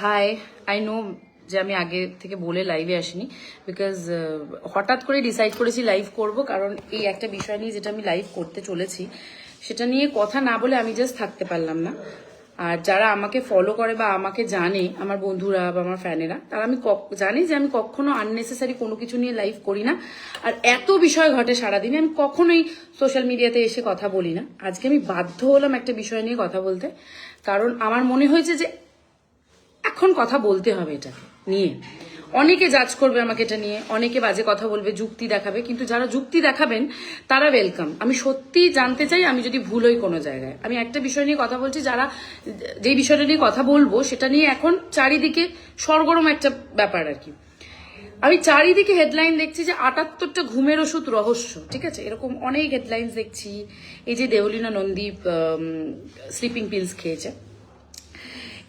Hi I know যে আমি আগে থেকে বলে লাইভে আসিনি বিকজ হঠাৎ করে ডিসাইড করেছি লাইভ করব কারণ এই একটা বিষয় নিয়ে যেটা আমি লাইভ করতে চলেছি, সেটা নিয়ে কথা না বলে আমি জাস্ট থাকতে পারলাম না। আর যারা আমাকে ফলো করে বা আমাকে জানে, আমার বন্ধুরা বা আমার ফ্যানেরা, তারা আমি জানে যে আমি কখনো আননেসেসারি কোনো কিছু নিয়ে লাইভ করি না। আর এত বিষয় ঘটে সারাদিনে, আমি কখনোই সোশ্যাল মিডিয়াতে এসে কথা বলি না। আজকে আমি বাধ্য হলাম একটা বিষয় নিয়ে কথা বলতে, কারণ আমার মনে হয়েছে যে এখন কথা বলতে হবে এটা নিয়ে। অনেকে জাজ করবে আমাকে এটা নিয়ে, অনেকে বাজে কথা বলবে, যুক্তি দেখাবে, কিন্তু যারা যুক্তি দেখাবেন, তারা ওয়েলকাম আমি সত্যি জানতে চাই, আমি যদি ভুল হই কোনো জায়গায়। আমি একটা বিষয় নিয়ে কথা বলছি, যারা যেই বিষয়টা নিয়ে কথা বলব, সেটা নিয়ে এখন চারিদিকে সরগরম একটা ব্যাপার আর কি। আমি চারিদিকে হেডলাইন দেখছি যে আটাত্তরটা ঘুমের ওষুধ রহস্য, ঠিক আছে? এরকম অনেক হেডলাইন্স দেখছি। এই যে দেওলিনা নন্দীপ স্লিপিং পিলস খেয়েছে।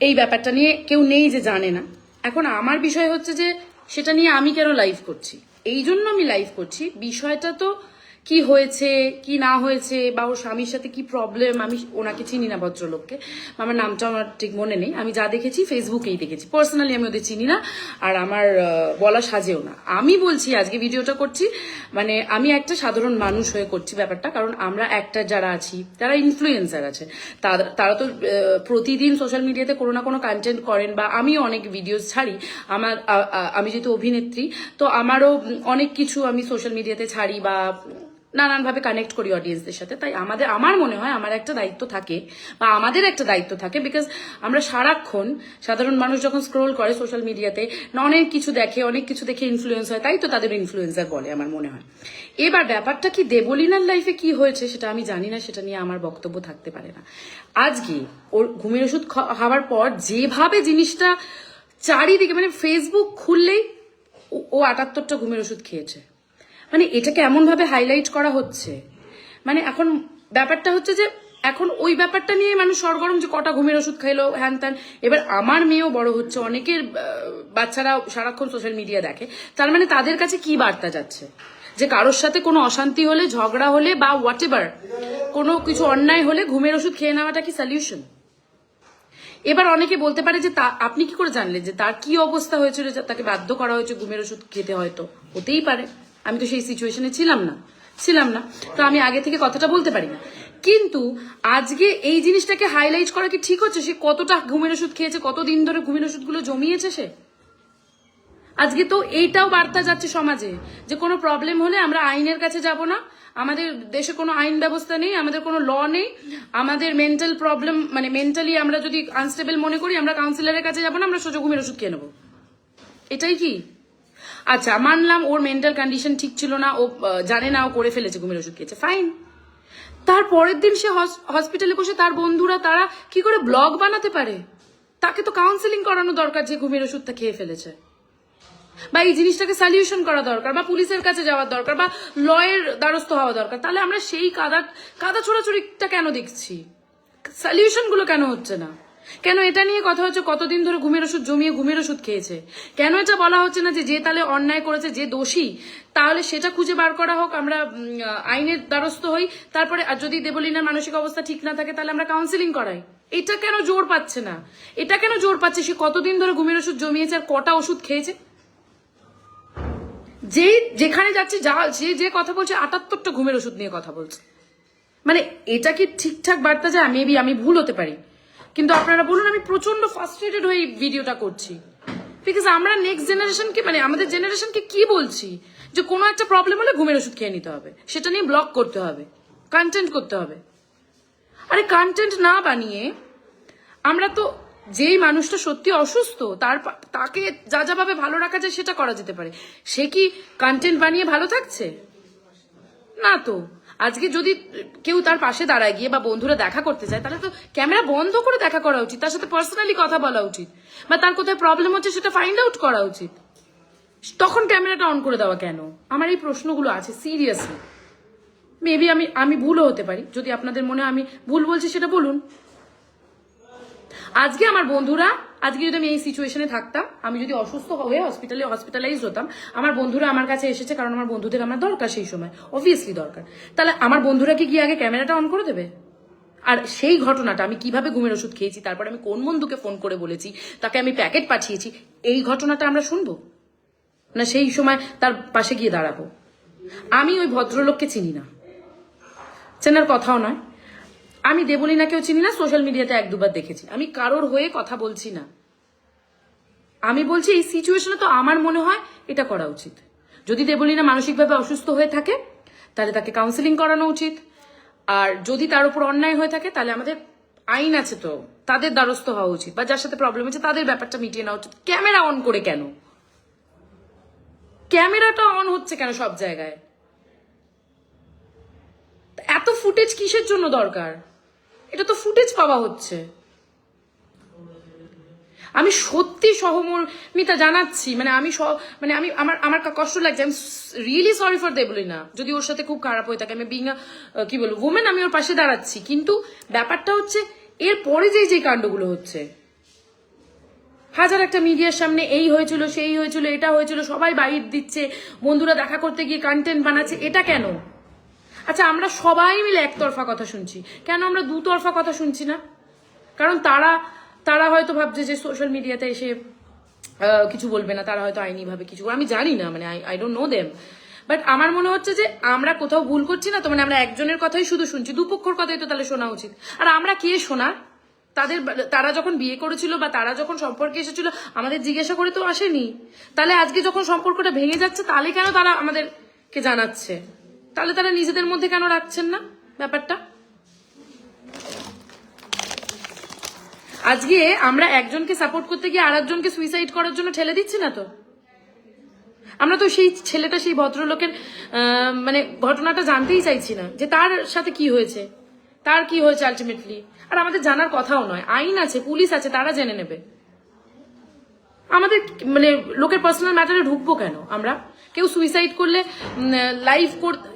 এই ব্যাপারটা নিয়ে কেউ নেই যে জানে না। এখন আমার বিষয় হচ্ছে যে, সেটা নিয়ে আমি কেন লাইভ করছি? এই জন্য আমি লাইভ করছি। বিষয়টা তো কি হয়েছে, কি না হয়েছে, বা ওর স্বামীর সাথে কি প্রবলেম আমি ওনাকে চিনি না ভদ্রলোককে, আমার নামটা আমার ঠিক মনে নেই, আমি যা দেখেছি ফেসবুকেই দেখেছি পার্সোনালি আমি ওদের চিনি না, আর আমার বলা সাজেও না। আমি বলছি, আজকে ভিডিওটা করছি মানে আমি একটা সাধারণ মানুষ হয়ে করছি ব্যাপারটা, কারণ আমরা একটা যারা আছি, যারা ইনফ্লুয়েন্সার আছে তারা- তারা তো প্রতিদিন সোশ্যাল মিডিয়াতে কোনো না কোনো কন্টেন্ট করেন, বা আমিও অনেক ভিডিওস ছাড়ি, আমার আমি যেহেতু অভিনেত্রী, তো আমারও অনেক কিছু আমি সোশ্যাল মিডিয়াতে ছাড়ি, বা নানানভাবে কানেক্ট করি অডিয়েন্সদের সাথে। তাই আমাদের, আমার মনে হয় আমার একটা দায়িত্ব থাকে বা আমাদের একটা দায়িত্ব থাকে বিকজ আমরা সারাক্ষণ সাধারণ মানুষ যখন স্ক্রোল করে সোশ্যাল মিডিয়াতে অনেক কিছু দেখে, অনেক কিছু দেখে ইনফ্লুয়েন্স হয়, তাই তো তাদের ইনফ্লুয়েন্সার বলে আমার মনে হয়। এবার ব্যাপারটা কি দেবলিনার লাইফে কি হয়েছে সেটা আমি জানি না, সেটা নিয়ে আমার বক্তব্য থাকতে পারে না। আজকে ওর ঘুমের ওষুধ খাওয়ার পর যেভাবে জিনিসটা চারিদিকে মানে ফেসবুক খুললেই ও আটাত্তরটা ঘুমের ওষুধ খেয়েছে। মানে এটাকে এমন ভাবে হাইলাইট করা হচ্ছে। মানে এখন ব্যাপারটা হচ্ছে যে, এখন ওই ব্যাপারটা নিয়ে মানুষ সরগরম যে কটা ঘুমের ওষুধ খাইলো, হ্যান ত্যান। এবার আমার মেয়েও বড় হচ্ছে, অনেকের বাচ্চারা সারাক্ষণ সোশ্যাল মিডিয়া দেখে। তার মানে তাদের কাছে কি বার্তা যাচ্ছে? যে কারোর সাথে কোনো অশান্তি হলে, ঝগড়া হলে বা হোয়াট এভার কোনো কিছু অন্যায় হলে ঘুমের ওষুধ খেয়ে নেওয়াটা কি সলিউশন এবার অনেকে বলতে পারে যে তা, আপনি কি করে জানলেন যে তার কি অবস্থা হয়েছিল তাকে বাধ্য করা হয়েছে ঘুমের ওষুধ খেতে হয়তো? হতেই পারে। আমি তো সেই সিচুয়েশনে ছিলাম না ছিলাম না। তো আমি আগে থেকে কথাটা বলতে পারি না। কিন্তু আজকে এই জিনিসটাকে হাইলাইট করা কি ঠিক হচ্ছে? সে কতটা ঘুমের ওষুধ খেয়েছে, কতদিন ধরে ঘুমের ওষুধগুলো জমিয়েছে সে? আজকে তো এইটাও বার্তা যাচ্ছে সমাজে যে কোনো প্রবলেম হলে আমরা আইনের কাছে যাব না। আমাদের দেশে কোনো আইন ব্যবস্থা নেই, আমাদের কোনো ল নেই। আমাদের মেন্টাল প্রবলেম মানে মেন্টালি আমরা যদি আনস্টেবল মনে করি, আমরা কাউন্সিলরের কাছে যাব না, আমরা সোজা ঘুমের ওষুধ খেয়ে নেব। এটাই কি? আচ্ছা মানলাম ওর মেন্টাল কন্ডিশন ঠিক ছিল না, ও জানে না, ও করে ফেলেছে, ঘুমের ওষুধ খেয়েছে ফাইন তার পরের দিন সে হসপিটালে বসে তার বন্ধুরা, তারা কি করে ব্লগ বানাতে পারে? তাকে তো কাউন্সিলিং করানো দরকার যে ঘুমের ওষুধটা খেয়ে ফেলেছে। বা এই জিনিসটাকে সলিউশন করা দরকার, বা পুলিশের কাছে যাওয়ার দরকার, বা লয়ের দ্বারস্থ হওয়া দরকার। তাহলে আমরা সেই কাদা কাদা ছোড়াছুড়িটা কেন দেখছি? সলিউশনগুলো কেন হচ্ছে না? কেন এটা নিয়ে কথা হচ্ছে কতদিন ধরে ঘুমের ওষুধ জমিয়ে ঘুমের ওষুধ খেয়েছে? কেন এটা বলা হচ্ছে না যে যে তাহলে অন্যায় করেছে, যে দোষী, তাহলে সেটা খুঁজে বার করা হোক, আমরা আইনের দ্বারস্থ হই। তারপরে, আর যদি দেবলিনার মানসিক অবস্থা ঠিক না থাকে, তাহলে আমরা কাউন্সিলিং করাই। এটা কেন জোর পাচ্ছে না? এটা কেন জোর পাচ্ছে? সে কতদিন ধরে ঘুমের ওষুধ জমিয়েছে আর কটা ওষুধ খেয়েছে? যে যেখানে যাচ্ছে, যা যে যে কথা বলছে, আটাত্তরটা ঘুমের ওষুধ নিয়ে কথা বলছে। মানে এটা কি ঠিকঠাক বার্তা যায়? মেবি আমি ভুল হতে পারি। কিন্তু আপনারা বলুন, আমি প্রচণ্ড ফার্স্ট্রেটেড হয়ে ভিডিওটা করছি। বিকজ আমরা নেক্সট জেনারেশনকে মানে আমাদের জেনারেশনকে কি বলছি? যে কোনো একটা প্রবলেম হলে ঘুমের ওষুধ খেয়ে নিতে হবে। সেটা নিয়ে ব্লক করতে হবে। কন্টেন্ট করতে হবে। আরে কন্টেন্ট না বানিয়ে আমরা তো যেই মানুষটা সত্যি অসুস্থ, তার তাকে যা যা ভাবে ভালো রাখা যায় সেটা করা যেতে পারে। সে কি কন্টেন্ট বানিয়ে ভালো থাকছে? না তো। আজকে যদি কেউ তার পাশে দাঁড়ায় গিয়ে বা বন্ধুরা দেখা করতে চায় তাহলে তো ক্যামেরা বন্ধ করে দেখা করা উচিত, তার সাথে পার্সোনালি কথা বলা উচিত, বা তার কোথায় প্রবলেম হচ্ছে সেটা ফাইন্ড আউট করা উচিত। তখন ক্যামেরাটা অন করে দেওয়া কেন? আমার এই প্রশ্নগুলো আছে সিরিয়াসলি মেবি আমি আমি ভুলও হতে পারি, যদি আপনাদের মনে আমি ভুল বলছি সেটা বলুন। আজকে আমার বন্ধুরা আজকে যদি আমি এই সিচুয়েশনে থাকতাম, আমি যদি অসুস্থ হয়ে হসপিটালে হসপিটালাইজ হতাম, আমার বন্ধুরা আমার কাছে এসেছে কারণ আমার বন্ধুদের আমার দরকার সেই সময় অবভিয়াসলি দরকার। তাহলে আমার বন্ধুরা কি গিয়ে আগে ক্যামেরাটা অন করে দেবে? আর সেই ঘটনাটা আমি কীভাবে ঘুমের ওষুধ খেয়েছি, তারপর আমি কোন বন্ধুকে ফোন করে বলেছি, তাকে আমি প্যাকেট পাঠিয়েছি, এই ঘটনাটা আমরা শুনব? না সেই সময় তার পাশে গিয়ে দাঁড়াবো? আমি ওই ভদ্রলোককে চিনি না। চেনার কথাও নয়। আমি দেবলীনাকেও চিনি না সোশ্যাল মিডিয়াতে এক দুবার দেখেছি। আমি কারোর হয়ে কথা বলছি না। আমি বলছি, এই সিচুয়েশনে তো আমার মনে হয় এটা করা উচিত। যদি দেবলীনা মানসিকভাবে অসুস্থ হয়ে থাকে, তাহলে তাকে কাউন্সিলিং করানো উচিত। আর যদি তার উপর অন্যায় হয়ে থাকে, তাহলে আমাদের আইন আছে তো, তাদের দ্বারস্থ হওয়া উচিত। বা যার সাথে প্রবলেম হচ্ছে তাদের ব্যাপারটা মিটিয়ে নেওয়া উচিত। ক্যামেরা অন করে কেন? ক্যামেরাটা অন হচ্ছে কেন সব জায়গায়? এত ফুটেজ কিসের জন্য দরকার? এটা তো ফুটেজ পাওয়া হচ্ছে। আমি সত্যি সহমর্মিতা জানাচ্ছি মানে আমি মানে আমি, আমার আমার কষ্ট লাগছে। আমি রিয়েলি সরি ফর দেবলিনা। যদি ওর সাথে খুব খারাপ হয়ে থাকে, আমি বিং কি বলব উমেন আমি ওর পাশে দাঁড়াচ্ছি। কিন্তু ব্যাপারটা হচ্ছে, এর পরে যে যে কাণ্ডগুলো হচ্ছে, হাজার একটা মিডিয়ার সামনে এই হয়েছিল, সেই হয়েছিল, এটা হয়েছিল, সবাই বাইর দিচ্ছে, বন্ধুরা দেখা করতে গিয়ে কন্টেন্ট বানাচ্ছে, এটা কেন? আচ্ছা আমরা সবাই মিলে একতরফা কথা শুনছি। কেন আমরা দুতরফা কথা শুনছি না? কারণ তারা তারা হয়তো ভাবছে যে সোশ্যাল মিডিয়াতে এসে কিছু বলবে না, তারা হয়তো আইনি ভাবে কিছু, আমি জানি না মানে I don't know them but আমার মনে হচ্ছে যে আমরা কোথাও ভুল করছি না, তো মানে আমরা একজনের কথাই শুধু শুনছি, দুপক্ষর কথাই তো তাহলে শোনা উচিত। আর আমরা কে শোনার? তাদের, তারা যখন বিয়ে করেছিল বা তারা যখন সম্পর্কে এসেছিল, আমাদের জিজ্ঞাসা করে তো আসেনি। তাহলে আজকে যখন সম্পর্কটা ভেঙে যাচ্ছে, তাহলে কেন তারা আমাদেরকে জানাচ্ছে? তাহলে তারা নিজেদের মধ্যে কেন রাখছেন না ব্যাপারটা? আজকে আমরা একজনকে সাপোর্ট করতে গিয়ে আর একজনকে সুইসাইড করার জন্য ঠেলে দিচ্ছি না তো? আমরা তো সেই ছেলেটা, সেই ভদ্রলোকের মানে ঘটনাটা জানতেই চাইছি না যে তার সাথে কি হয়েছে, তার কি হয়েছে আলটিমেটলি আর আমাদের জানার কথাও নয়, আইন আছে, পুলিশ আছে, তারা জেনে নেবে। আমাদের মানে লোকের পার্সোনাল ম্যাটারে ঢুকবো কেন আমরা? কেউ সুইসাইড করলে লাইভ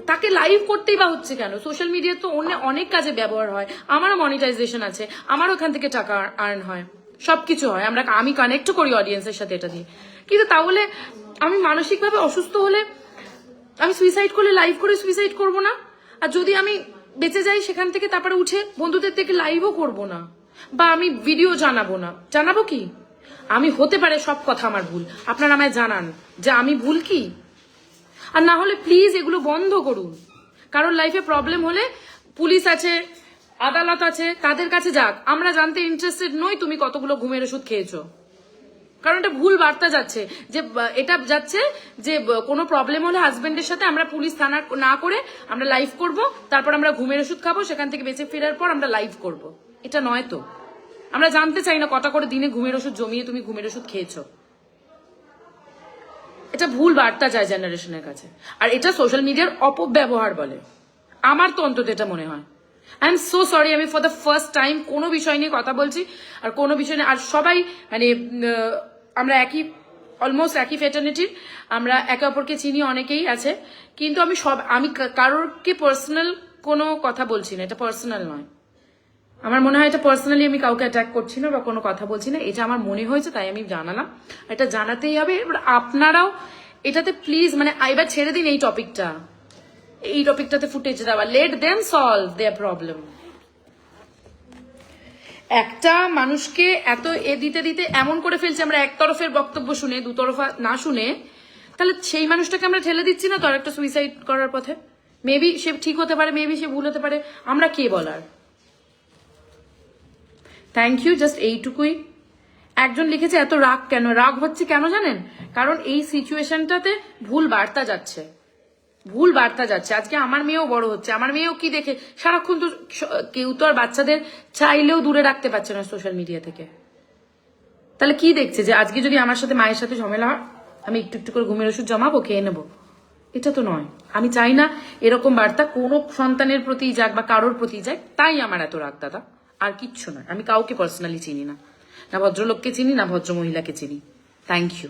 তাকে লাইভ করতেই বা হচ্ছে কেন? সোশ্যাল মিডিয়া তো অন্য অনেক কাজে ব্যবহার হয়। আমারও মনিটাইজেশন আছে। আমার ওখান থেকে টাকা আর্ন হয়। সবকিছু হয়। আমরা আমি কানেক্ট করি অডিয়েন্সের সাথে এটা দিয়ে। কিন্তু তাহলে আমি মানসিকভাবে অসুস্থ হলে আমি সুইসাইড করলে লাইভ করে সুইসাইড করব না? আর যদি আমি বেঁচে যাই সেখান থেকে তারপরে উঠে বন্ধুদের থেকে লাইভও করব না? বা আমি ভিডিও জানাব না? জানাব কি? আমি হতে পারে সব কথা আমার ভুল। আপনারা আমায় জানান যে আমি ভুল কি? আর না হলে প্লিজ এগুলো বন্ধ করুন। কারোর লাইফে প্রবলেম হলে পুলিশ আছে, আদালত আছে, তাদের কাছে যাক। আমরা জানতে ইন্টারেস্টেড নই তুমি কতগুলো ঘুমের ওষুধ খেয়েছো। কারণ এটা ভুল বার্তা যাচ্ছে। যে এটা যাচ্ছে যে কোনো প্রবলেম হলে হাজবেন্ডের সাথে আমরা পুলিশ থানা না করে আমরা লাইভ করব, তারপর আমরা ঘুমের ওষুধ খাব, সেখান থেকে বেঁচে ফেরার পর আমরা লাইভ করব। এটা নয় তো। আমরা জানতে চাই না কটা করে দিনে ঘুমের ওষুধ জমিয়ে তুমি ঘুমের ওষুধ খেয়েছো। এটা ভুল বার্তা যায় জেনারেশনের কাছে। আর এটা সোশ্যাল মিডিয়ার অপব্যবহার বলে। আমার তো অন্তত এটা মনে হয়। আই এম সো সরি আমি ফর দ্য ফার্স্ট টাইম কোনো বিষয় নিয়ে কথা বলছি, আর কোনো বিষয় নিয়ে আর সবাই মানে আমরা একই অলমোস্ট একই ফেটার্নিটির আমরা একে অপরকে চিনি, অনেকেই আছে। কিন্তু আমি সব আমি কা- কারোরকে পার্সোনাল কোনো কথা বলছি না, এটা পার্সোনাল নয়। আমার মনে হয় এটা পার্সোনালি আমি কাউকে অ্যাটাক করছি না বা কোনো কথা বলছি না। এটা আমার মনে হয়েছে, তাই আমি জানালাম। এটা জানাতেই হবে। এবার আপনারাও এটাতে প্লিজ মানে এবার ছেড়ে দিন এই টপিকটা এই টপিকটাতে ফুটেজ দেওয়া। Let them solve their problem একটা মানুষকে এত এ দিতে দিতে এমন করে ফেলছে, আমরা এক তরফের বক্তব্য শুনে দু তরফা না শুনে, তাহলে সেই মানুষটাকে আমরা ঠেলে দিচ্ছি না তো একটা সুইসাইড করার পথে? মেবি সে ঠিক হতে পারে মেবি সে ভুল হতে পারে। আমরা কে বলার? থ্যাংক ইউ জাস্ট এইটুকুই। একজন লিখেছে, এত রাগ কেন? রাগ হচ্ছে কেন জানেন? কারণ এই সিচুয়েশনটাতে ভুল বার্তা যাচ্ছে। ভুল বার্তা যাচ্ছে। আজকে আমার মেয়েও বড় হচ্ছে। আমার মেয়েও কি দেখে? সারাক্ষণ তো কেউ তো আর বাচ্চাদের চাইলেও দূরে রাখতে পারছে না সোশ্যাল মিডিয়া থেকে। তাহলে কি দেখছে যে আজকে যদি আমার সাথে মায়ের সাথে ঝামেলা হয়, আমি একটু একটু করে ঘুমের ওষুধ জমাবো, খেয়ে নেব? এটা তো নয়। আমি চাই না এরকম বার্তা কোনো সন্তানের প্রতি যাক বা কারোর প্রতি যাক, তাই আমার এত রাগ, দাদা। আর কিচ্ছু নয়। আমি কাউকে পার্সোনালি চিনি না। না ভদ্রলোককে চিনি, না ভদ্র মহিলাকে চিনি। Thank you